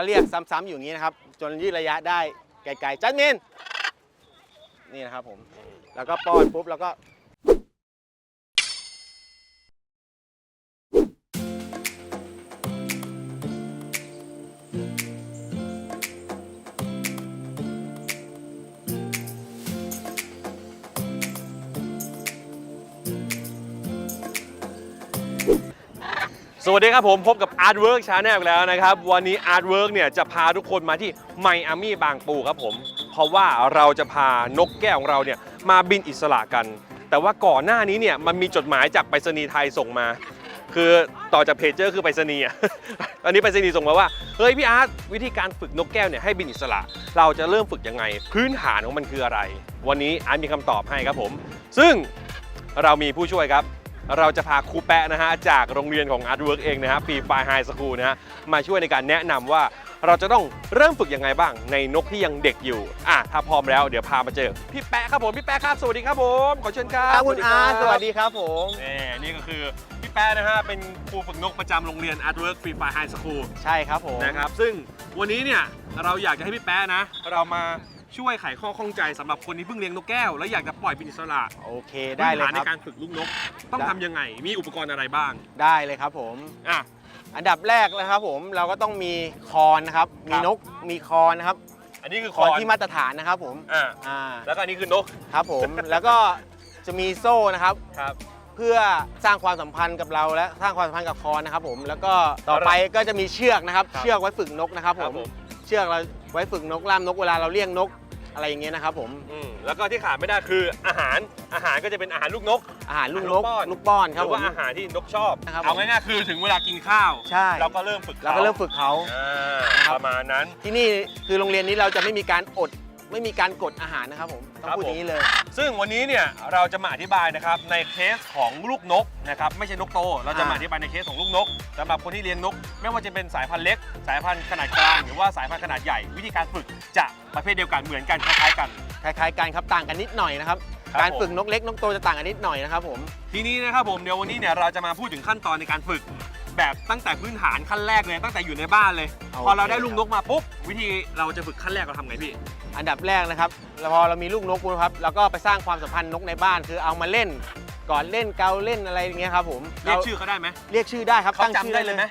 ก็เรียกซ้ำๆอยู่อย่างนี้นะครับ จนยืดระยะได้ไกลๆจัดมินนี่นะครับผม แล้วก็ป้อนปุ๊บแล้วก็ สวัสดีครับผมพบกับ Artwork Channel อีกแล้วนะครับ วันนี้ Artwork เนี่ยจะพาทุกคนมาที่ไมอามี่บางปูครับผม เพราะว่าเราจะพานกแก้วของเราเนี่ยมาบินอิสระกัน แต่ว่าก่อนหน้านี้เนี่ยมันมีจดหมายจากไปรษณีย์ไทยส่งมา คือต่อจากเพจเจอร์คือไปรษณีย์อะ อันนี้ไปรษณีย์ส่งมาว่าเฮ้ยพี่อาร์ตวิธีการฝึกนกแก้วเนี่ยให้บินอิสระ เราจะเริ่มฝึกยังไง พื้นฐานของมันคืออะไร วันนี้อาร์ตมีคำตอบให้ครับผม ซึ่งเรามีผู้ช่วยครับ เราจะพาครูแปะนะฮะจากโรงเรียนของ Artwork เองนะฮะปีปลายไฮสคูลนะฮะมาช่วยในการแนะนำว่าเราจะต้องเริ่มฝึกยังไงบ้าง ในนกที่ยังเด็กอยู่อะถ้าพร้อมแล้วเดี๋ยวพามาเจอพี่แปะครับผมพี่แปะครับสวัสดีครับผมขอเชิญครับครับคุณอาร์ตสวัสดีครับผม นี่นี่ก็คือพี่แปะนะฮะ เป็นครูฝึกนกประจำโรงเรียน Artwork ปีปลายไฮสคูลใช่ครับผม นะครับ ซึ่งวันนี้เนี่ย เราอยากจะให้พี่แป๊ะนะ เรามา ช่วยไขข้อข้องใจสำหรับคนที่เพิ่งเลี้ยงนกแก้ว แล้วอยากจะปล่อยเป็นอิสระโอเคได้เลยพื้นฐานคในรับ การฝึกลูกนก ต้องได้ ทำยังไง มีอุปกรณ์อะไรบ้างได้เลยครับผม อะ อันดับแรกนะครับผมเราก็ต้องมีคอนนะครับมีนกมีคอนนะครับอันนี้คือคคออนนที่มาตรฐานนะครับผมอ่าอ่าแล้วก็อันนี้คือนกครับผม แล้วก็จะมีโซ่นะครับ ครับ เพื่อสร้างความสัมพันธ์กับเราและสร้างความสัมพันธ์กับคอนนะครับผมแล้วก็ต่อไปก็จะมีเชือกนะครับ ครับเชือกไว้ฝึกนกนะครับคผรับมผม เชือกเรา ไว้ฝึกนกล่ามนกเวลาเราเลี้ยงนกอะไรอย่างเงี้ยนะครับผมอืมแล้วก็ที่ขาดไม่ได้คืออาหารอาหารก็จะเป็นอาหารลูกนก อาหารลูกนกลูกป้อนลูกป้อนหครับรือผว่ามอาหารที่นกชอบนะครับเอาผมง่ายๆคือถึงเวลากินข้าวใช่ เราก็เริ่มฝึกเราก็เริ่มฝึกเขา อ่าครับ ประมาณนั้น ที่นี่คือโรงเรียนนี้เราจะไม่มีการอด ไม่มีการกดอาหารนะครับผมต้องครับพูดผมอย่างนี้เลย ซึ่งวันนี้เนี่ยเราจะมาอธิบายนะครับในเคสของลูกนกนะครับไม่ใช่นกโต เราจะมาอ่าอธิบายในเคสของลูกนกสำหรับคนที่เลี้ยงนก ไม่ว่าจะเป็นสายพันธุ์เล็ก สายพันธุ์ขนาดกลางหรือว่าสายพันธุ์ขนาดใหญ่ วิธีการฝึกจะประเภทเดียวกันเหมือนกันคล้ายๆกันคล้ายๆกันครับต่างกันนิดหน่อยนะครับครับการผม ฝึกนกเล็กนกโตจะต่างกันนิดหน่อยนะครับผม ทีนี้นะครับผมเดี๋ยววันนี้เนี่ยเราจะมาพูดถึงขั้นตอนในการฝึก แบบตั้งแต่พื้นฐานขั้นแรกเลยตั้งแต่อยู่ในบ้านเลย โอเค พอเราได้ลูกนกมาปุ๊บวิธีเราจะฝึกขั้นแรกเราทำไงพี่ อันดับแรกนะครับแล้วพอเรามีลูกนกปุ๊บครับเราก็ไปสร้างความสัมพันธ์นกในบ้าน คือเอามาเล่นก่อนเล่นเกาเล่นอะไรอย่างเงี้ยครับผมเรียกชื่อเขาได้ไหมเรียกชื่อได้ครับเขาตั้งชื่อจำได้เลยไหม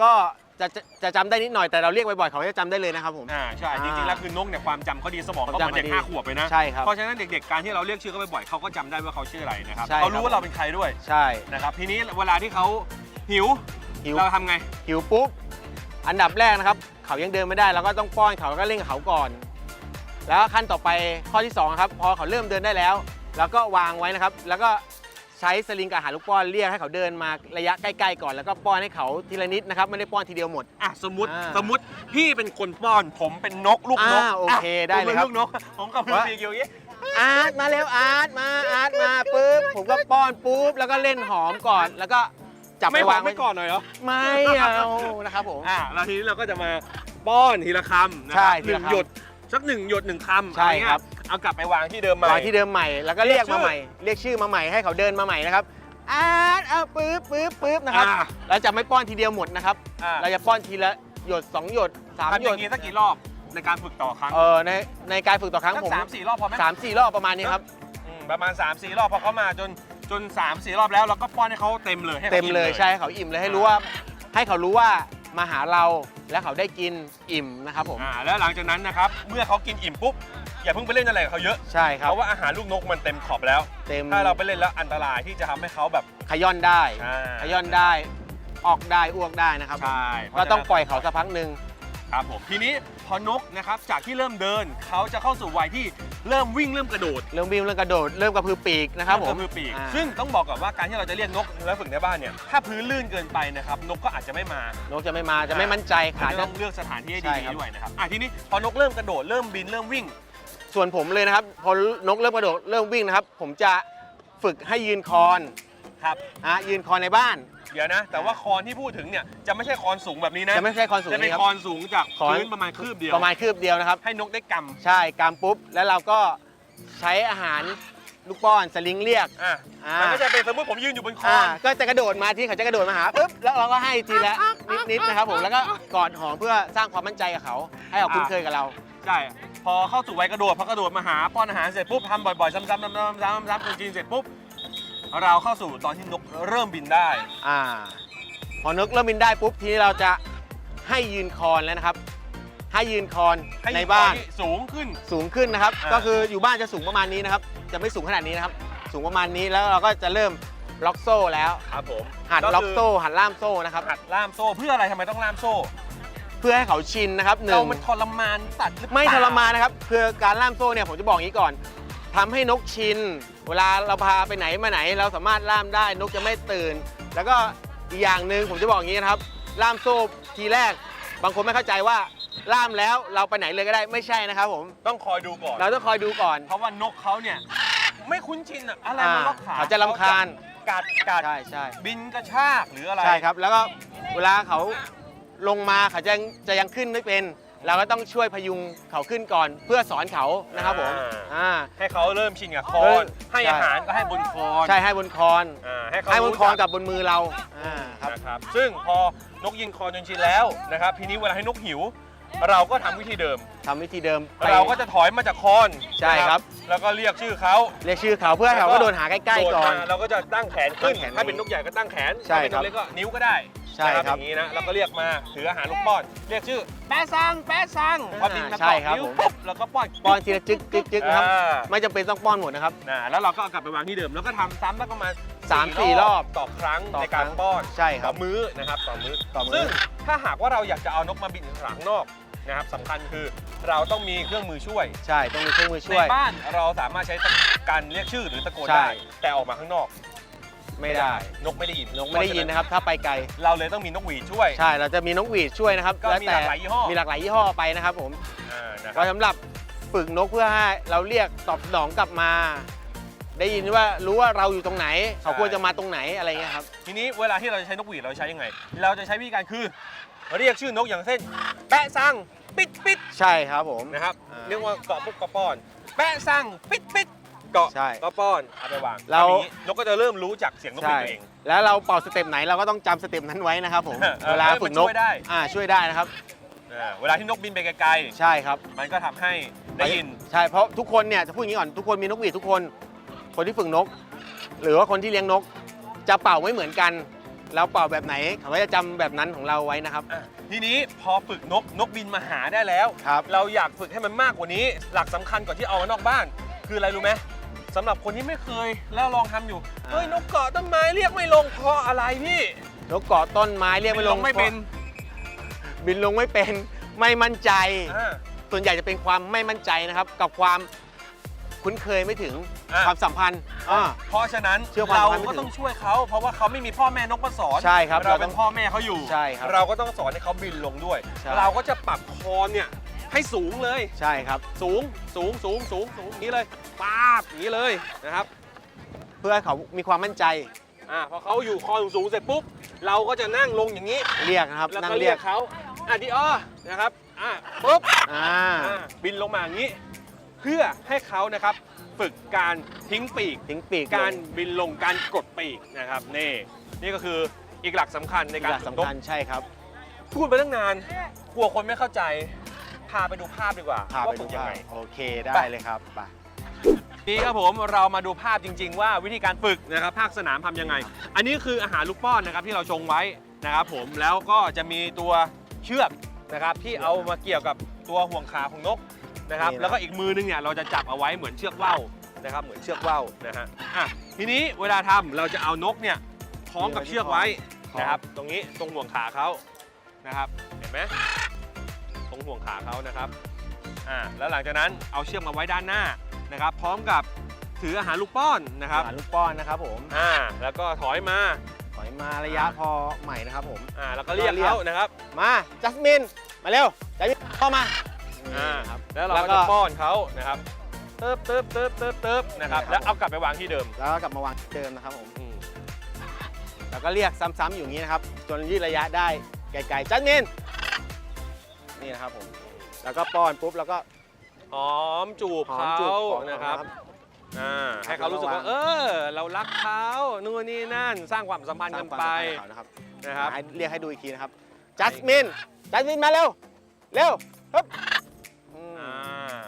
ก็จะจะจะจำได้นิดหน่อยแต่เราเรียกบ่อยๆเขาจะจำได้เลยนะครับผม อ่าใช่จริงๆแล้วคือนกเนี่ยความจำเขาดีสมองเขาเหมือนเด็กความจำเขาดีห้าขวบไปนะ ใช่ครับ เพราะฉะนั้นเด็กๆ การที่เราเรียกชื่อเขาบ่อยๆเขาก็จำได้ว่าเขาชื่ออะไรนะครับใช่เขารู้ครับว่าเราเป็นใครด้วยใช่นะครับทีนี้เวลาที่เขาหิวหิว เราทำไง หิวปุ๊บ อันดับแรกนะครับ เขายังเดินไม่ได้เราก็ต้องป้อนเขาแล้วก็เล่นกับเขาก่อน แล้วขั้นต่อไปข้อที่สองครับพอเขาเริ่มเดินได้แล้ว แล้วก็วางไว้นะครับ แล้วก็ใช้สลิงกับอาหารลูกป้อนเรียกให้เขาเดินมาระยะใกล้ๆก่อน แล้วก็ป้อนให้เขาทีละนิดนะครับไม่ได้ป้อนทีเดียวหมด อะสมมติอ่าสมมติพี่เป็นคนป้อนผมเป็นนกลูกนกอ่าโอเคได้เลยครับ ผมป็นลูกนกผมกับพื้นว่าสีเขียวอย่างงี้อาร์ตมาเร็วอาร์ตมาอาร์ตมาปุ๊บผมก็ป้อนปุ๊บแล้วก็เล่นหอมก่อน แล้วก็จับไม่ไปวาวางงไว้ก่อนหน่อยเหรอไม่เอานะครับผม อ่าแล้วทีนี้เราก็จะมาป้อนทีละคำนะคใช่รับทีหละนึ่งคำ หยด สักหนึ่งหยดหนึ่งคำใช่อะไเงี้ยครับ เอากลับไปวางที่เดิมใหม่ วางที่เดิมใหม่แล้วก็เรีเรียยกกชื่อมาใหม่ เรียกชื่อมาใหม่ให้เขาเดินมาใหม่นะครับอาร์ตเอาปุ๊บปุ๊บปุ๊บนะครับอ่าเราจะไม่ป้อนทีเดียวหมดนะครับ อ่าเราจะป้อนทีละหยดสองหยดสามทำหอยดย่างนี้สักกี่รอบในการฝึกต่อครั้งเออในในการฝึกต่อครั้งสักผมสามสี่รอบพอไหมสามสี่รอบประมาณนี้ครับ อืมประมาณ3 4รอบพอเขามาจนจน3 4รอบแล้วเราก็ป้อนให้เขาเต็มเลยให้ขาเต็มเลยกินใช่ให้เขาอิ่มเลยให้รู้ว่า ให้เขารู้ว่า มาหาเราและเขาได้กินอิ่มนะครับผม อ่าแล้วหลังจากนั้นนะครับเมื่อเขากินอิ่มปุ๊บอย่าเพิ่งไปเล่นอะไรกับเขาเยอะใช่ครัเพบ ราะว่าอาหารลูกนกมันเต็มขอบแล้ว เต็มถ้าเราไปเล่นแล้วอันตรายที่จะทำให้เขาแบบขย่อนได้ อ่าขย่อนได้ ออกได้อ้วกได้นะครับผมใช่ก็ต้องปล่อยเขาสักพักหนึ่ง ครับผมทีนี้พอนกนะครับจากที่เริ่มเดินเขาจะเข้าสู่วัยที่เริ่มวิ่งเริ่มกระโดดเริ่มวิ่งเริ่มกระโดดเริ่มกระพือปีกนะครับผมก็คือปีกอ่าซึ่งต้องบอกก่อนว่าการที่เราจะเรียกนกและฝึกในบ้านเนี่ยถ้าพื้นลื่นเกินไปนะครับนกก็อาจจะไม่มานกจะไม่มาจะไม่มั่นใจอาขาจจะจะ ต้องเลือกสถานที่ให้ใช่ดีครับ ด้วยนะครับอะทีนี้พอนกเริ่มกระโดดเริ่มบินเริ่มวิ่ง ส่วนผมเลยนะครับ พอนกเริ่มกระโดดเริ่มวิ่งนะครับ ผมจะฝึกให้ยืนคอนครับ อะยืนคอนในบ้าน เดี๋ยวนะ แต่ว่าคอนที่พูดถึงเนี่ยจะไม่ใช่คอนสูงแบบนี้นะจะไม่ใช่คอนสูงจะเป็นนี้ครับคอนสูงจากคอน พื้นประมาณคืบเดียวประมาณคืบเดียวนะครับ ให้นกได้กใช่กามปุ๊บ แล้วเราก็ใช้อาหารลูกป้อนสลิงเรียกอะอ่ามันก็จะเป็นสมมติผมยืนอยู่บนคออ่านก็จะกระโดดมาที่เขาจะกระโดดมาหาปุ๊บแล้วเราก็ให้ทีละนิดๆนะครับผมแล้วก็กอดหอมเพื่อสร้างความมั่นใจกับเขา ให้เขาคุ้นเคยกับเรา ใช่พอเข้าสู่วัยกระโดดพอกระโดดมาหาป้อนอาหารเสร็จปุ๊บทำบ่อยๆซ้ำๆซ้ำๆซ้ำๆซ้ำๆจนชินเสร็จปุ๊บ เราเข้าสู่ตอนที่นกเริ่มบินได้ อ่า พอนกเริ่มบินได้ปุ๊บทีนี้เราจะให้ยืนคอนแล้วนะครับ ให้ยืนคอนให้ในบ้านที่สูงขึ้น สูงขึ้นนะครับ อ่า ก็คืออยู่บ้านจะสูงประมาณนี้นะครับ จะไม่สูงขนาดนี้นะครับ สูงประมาณนี้แล้วเราก็จะเริ่มล็อกโซ่แล้วครับผมหัดล็อกโซ่หัดล่ามโซ่นะครับ หัดล่ามโซ่เพื่ออะไรทำไมต้องล่ามโซ่เพื่อให้เขาชินนะครับหนึ่เรางมันทรมานสัตว์หรือเปล่ไม่ทรมานนะครับคือการล่ามโซ่เนี่ยผมจะบอกอย่างนี้ก่อน ทำให้นกชิน เวลาเราพาไปไหนมาไหน เราสามารถล่ามได้นกจะไม่ตื่น แล้วก็อีกอย่างหนึ่งผมจะบอกอย่างนี้นะครับ ล่ามโซ่ทีแรก บางคนไม่เข้าใจว่าล่ามแล้วเราไปไหนเลยก็ได้ไม่ใช่นะครับผมต้องคอยดูก่อน เราต้องคอยดูก่อน เพราะว่านกเขาเนี่ย ไม่คุ้นชินอะอะไรมันล็อกขาเขาจะรำคาญกัดกัดใช่ใช่บินกระชากหรืออะไรใช่ครับ แล้วก็เวลาเขาลงมาเขาจะจะยังขึ้นไม่เป็น เราก็ต้องช่วยพยุงเขาขึ้นก่อนเพื่อสอนเขานะครับผมอ่า ให้เขาเริ่มชินกับคอเริ่นมให้ใช่อาหารก็ให้บนคอนใช่ให้บนคอน อ่าให้เขาให้บนคอนรู้จักับบนมือเราอ่าครับนะครับ ซึ่งพอนกยิงคอนจนชินแล้วนะครับ ทีนี้เวลาให้นกหิว เราก็ทำวิธีเดิม ทำวิธีเดิมไป เราก็จะถอยมาจากคอนใช่ครับ นะแล้วก็เรียกชื่อเขาเรียกชื่อเขาเพื่อให้เขาก็โดนหาใกล้ๆก่อน โดดมาเราก็จะตั้งแขนขึ้น ตั้งแขนถ้าเป็นนกใหญ่ก็ตั้งแขนใช่ถ้าเป็นคนรับกเล็กก็นิ้วก็ได้ ใช่นะครับอย่างนี้นะ แล้วก็เรียกมาถืออาหารลูกป้อน เรียกชื่อแป๊ะซังแป๊ะซังพอบินมาใช่เกาะครับนิ้วผม ปุ๊บแล้วก็ป้อนป้อนทีละจึ๊กจึ๊กจึ๊กนะครับ อ่าไม่จำเป็นต้องป้อนหมดนะครับ นะแล้วเราก็เอากลับไปวางที่เดิมแล้วก็ทำซ้ำสักประมาณสามสี่รอบต่อครั้งต่อในการครั้ง ป้อน ใช่คต่รัอบ มื้อนะครับต่อมื้อต่อมื้อ ซึ่งถ้าหากว่าเราอยากจะเอานกมาบินข้างนอกนะครับสำคัญคือเราต้องมีเครื่องมือช่วย ใช่ต้องมีเครื่องมือในช่วย บ้านเราสามารถใช้การเรียกชื่อหรือตะโกนใช่ ได้ แต่ออกมาข้างนอก ไม่ได้ นกไม่ได้ยินนกไม่ได้ยินนะครับ ถ้าไปไกล เราเลยต้องมีนกหวีดช่วย ใช่ เราจะมีนกหวีดช่วยนะครับก็มีหลากหลายยี่ห้อ มีหลากหลายยี่ห้อไปนะครับผมอ่านะคก็รับสำหรับฝึกนกเพื่อให้เราเรียกตอบสนองกลับมา ได้ยินว่ารู้ว่าเราอยู่ตรงไหน เขาควรจะมาตรงไหนอะไรเงี้ยครับ ทีนี้เวลาที่เราจะใช้นกหวีดเราใช้ยังไง เราจะใช้วิธีการคือ เรียกชื่อนกอย่างเช่น แปะซังปิดปิดใช่ครับผม นะครับ อ่า เรียกว่าเกาะปุ๊บก็ป้อน แปะซังปิดปิด เกาะใช่ ก็ป้อนเอาไปวางเราทีนี้นกก็จะเริ่มรู้จักเสียงนกหวีใช่ดตัวเอง แล้วเราเป่าสเต็ปไหนเราก็ต้องจำสเต็ปนั้นไว้นะครับผม เออเวลาฝึกนกมันช่วยได้ อ่าช่วยได้นะครับ อ่าเวลาที่นกบินไปไกลใช่ครับ ๆ มันก็ทำให้ได้ยิน ใช่เพราะทุกคนเนี่ยจะพูดอย่างนี้ก่อนทุกคนมีนกหวีดทุกคน คนที่ฝึกนก หรือว่าคนที่เลี้ยงนก จะเป่าไม่เหมือนกัน เราเป่าแบบไหนเขาก็จะจำแบบนั้นของเราไว้นะครับ อะทีนี้พอฝึกนกนกบินมาหาได้แล้ว ครับ เราอยากฝึกให้มันมากกว่านี้ หลักสำคัญก่อนที่เอามานอกบ้าน คืออะไรรู้ไหม สำหรับคนที่ไม่เคยแล้วลองทำอยู่อ่าเฮ้ยนกเกาะต้นไม้เรียกไม่ลงเพราะอะไรพี่นกเกาะต้นไม้เรียกไม่ลงไม่เป็นบินลงไม่เป็นไม่มั่นใจ อ่า ส่วนใหญ่จะเป็นความไม่มั่นใจนะครับ กับความคุ้นเคยไม่ถึงอะ ความสัมพันธ์อ่า เพราะฉะนั้นเชื่อความเราสัมพันธ์ไม่ก็ถึงต้องช่วยเขา เพราะว่าเขาไม่มีพ่อแม่นกมาสอนใช่ครับเราเราต้เป็อนงพ่อแม่เขาอยู่ ใช่ครับเราก็ต้องสอนให้เขาบินลงด้วย ใช่ เราก็จะปรับคอนเนี่ย ให้สูงเลย ใช่ครับ สูงสูงสูงสูงสูงอย่างนี้เลยป้าบอย่างนี้เลยนะครับเพื่อให้เขามีความมั่นใจ อ่าพอเขาอยู่คอสูงๆเสร็จปุ๊บเราก็จะนั่งลงอย่างนี้เรียกนะครับแล้วนั่งก็เรีเรียยกกเขาอะดีอ้อนะครับอะปุ๊บอ่าอ่าบินลงมาอย่างนี้ เพื่อให้เขานะครับฝึกการทิ้งปีกทิ้งปีกการลงบินลงการกดปีกนะครับนี่นี่ก็คืออีกหลักสำคัญในการหลักฝึกนสำกคัญใช่ครับ พูดไปตั้งนานกลัวคนไม่เข้าใจ พาไปดูภาพดีกว่าพาไปว่าดูฝึกยังภาพไง โอเคได้ไป เลยครับไป นี่ครับผมเรามาดูภาพจริง ๆ ว่าวิธีการฝึกนะครับภาคสนามทำยังไง อันนี้คืออาหารลูกป้อนนะครับที่เราชงไว้นะครับผมแล้วก็จะมีตัวเชือกนะครับที่เอามาเกี่ยวกับตัวห่วงขาของนกนะครับนี่นะ แล้วก็อีกมือนึงเนี่ยเราจะจับเอาไว้เหมือนเชือกว่าวนะครับเหมือนเชือกว่าวนะฮะอะทีนี้เวลาทำเราจะเอานกเนี่ยคล้องกับเชือกไว้นะครับตรงนี้ตรงห่วงขาเขานะครับเห็นไหมตร งห่วงขาเขานะครับอ่าแล้วหลังจากนั้นเอาเชือกมาไว้ด้านหน้านะครับ พร้อมกับถืออาหารลูกป้อนนะครับอาหารลูกป้อนนะครับผมอ่าแล้วก็ถอยมาถอยมาระยะพอใหม่นะครับผมอ่าแล้วก็เรียกเขานะครับ มาจัสมินมาเร็วจัสมินเข้ามาอ่าครับแล้วเราแล้วก็ก็จะป้อนเขานะครับเติบเติบเติบเติบเติบนะครับใช่ครับแล้วเอากลับไปวางที่เดิม แล้วก็กลับมาวางที่เดิมนะครับผมอืมแล้วก็เรียกซ้ำๆอยู่อย่างนี้นะครับจนยืดระยะได้ไกลๆจัสมิน นี่นะครับผม แล้วก็ป้อนปุ๊บแล้วก็หอมจูบหอมเขาจูบของนะครับอ่าให้เขารู้สึกว่าเออ เรารักเขานู่นนี่นั่นสร้างความสัมพันธ์กันไปสร้างความสัมพันธ์กับเขานะครับนะครับ ให้เรียกให้ดูอีกทีนะครับ จัสมิน จัสมินมาเร็ว เร็วฮึบอืม อ่า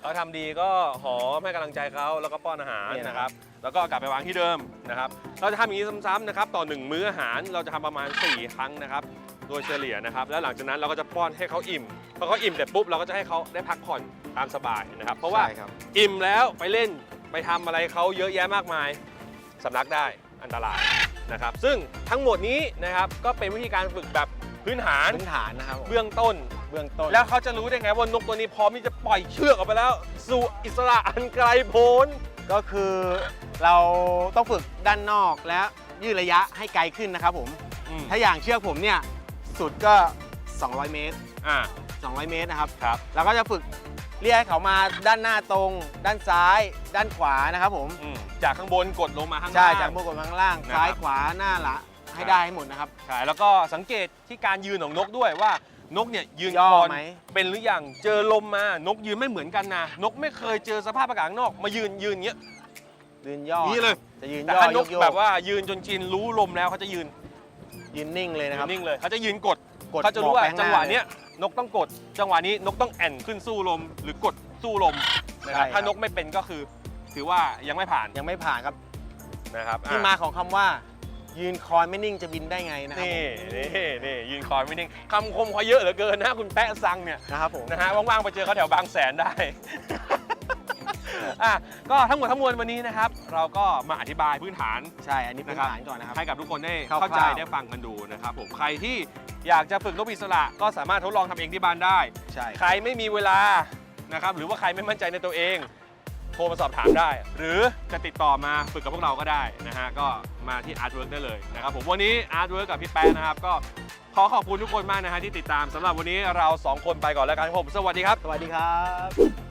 เขาทำดีก็หอมให้กำลังใจเขาแล้วก็ป้อนอาหารเนี่ยนะนะคครัรับ บ แล้วก็กลับไปวางที่เดิมนะครับ เราจะทำอย่างนี้ซ้ำๆนะครับ ต่อหนึ่งมื้ออาหารเราจะทำประมาณ 4 ครั้งนะครับ โดยเฉลี่ยนะครับ แล้วหลังจากนั้นเราก็จะป้อนให้เขาอิ่มพอเขาอิ่มเสร็จปุ๊บเราก็จะให้เขาได้พักผ่อนตามสบายนะครับ เพราะว่าใช่ครับ อิ่มแล้วไปเล่นไปทำอะไรเขาเยอะแยะมากมายสำลักได้อันตรายนะครับ ซึ่งทั้งหมดนี้นะครับก็เป็นวิธีการฝึกแบบพื้นฐานพื้นฐานนะครับผมเบื้องต้น เบื้องต้น แล้วเขาจะรู้ได้ไงว่านกตัวนี้พร้อมที่จะปล่อยเชือกออกไปแล้ว สู่อิสระอันไกลโพ้น ก็คือเราต้องฝึกด้านนอกและยืดระยะให้ไกลขึ้นนะครับผมอืมถ้าอย่างเชือกผมเนี่ย สุดก็ 200 เมตร อ่า 200 เมตรนะครับครับ เราก็จะฝึกเรียกให้เขามาด้านหน้าตรง ด้านซ้าย ด้านขวานะครับผม อืมจากข้างบนกดลงมาข้างใช่ล่างจากบนกดมาข้างล่างนะครับ ซ้ายขวาหน้าหละให้ได้ให้หมดนะครับ ใช่แล้วก็สังเกตที่การยืนของนกด้วยว่านกเนี่ยยืนย่อคอนไหม เป็นหรือยังเจอลมมานกยืนไม่เหมือนกันนะนกไม่เคยเจอสภาพอากาศข้างนอกมายืนยืนอย่างเงี้ย ยืนย่อนี่เลย จะยืนแต่ย่อถ้านกโยกๆแบบว่ายืนจนชินรู้ลมแล้วเขาจะยืน ยืนนิ่งเลยนะครับ นิ่งเลยเขาจะยืนกดกดเขาจะรู้ว่าบอกไปข้จังน้หวะเนี้ยนกต้องกด จังหวะนี้นกต้องแอนขึ้นสู้ลม หรือกดสู้ลมนะครับใช่ครับ ถ้านกไม่เป็นก็คือ ถือว่ายังไม่ผ่านยังไม่ผ่านครับ นะครับที่อะมาของคำว่า ยืนคอยไม่นิ่งจะบินได้ไงนะครับนี่ผมนี่นี่ยืนคอยไม่นิ่งคำคมเขาเยอะเหลือเกินนะคุณแปะซังเนี่ยนะครับผม นะฮะว่างๆไปเจอเขาแถวบางแสนได้ อะก็ทั้งหมดทั้งมวลวันนี้นะครับ เราก็มาอธิบายพื้นฐานใช่ อันนี้พื้นฐานก่อนนะครับ ให้กับทุกคนได้คร่าวๆ เข้าใจได้ฟังกันดูนะครับผมใครที่อยากจะฝึกนกอิสระก็สามารถทดลองทำเองที่บ้านได้ ใช่ใครไม่มีเวลานะครับหรือว่าใครไม่มั่นใจในตัวเอง โทรมาสอบถามได้ หรือจะติดต่อมาฝึกกับพวกเราก็ได้นะฮะก็มาที่ Artwork ได้เลยนะครับผมวันนี้ Artwork กับพี่แป๊ะนะครับ ก็ขอขอบคุณทุกคนมากนะฮะที่ติดตามสำหรับวันนี้เราสองคนไปก่อนแล้วกันครับผมสวัสดีครับ สวัสดีครับ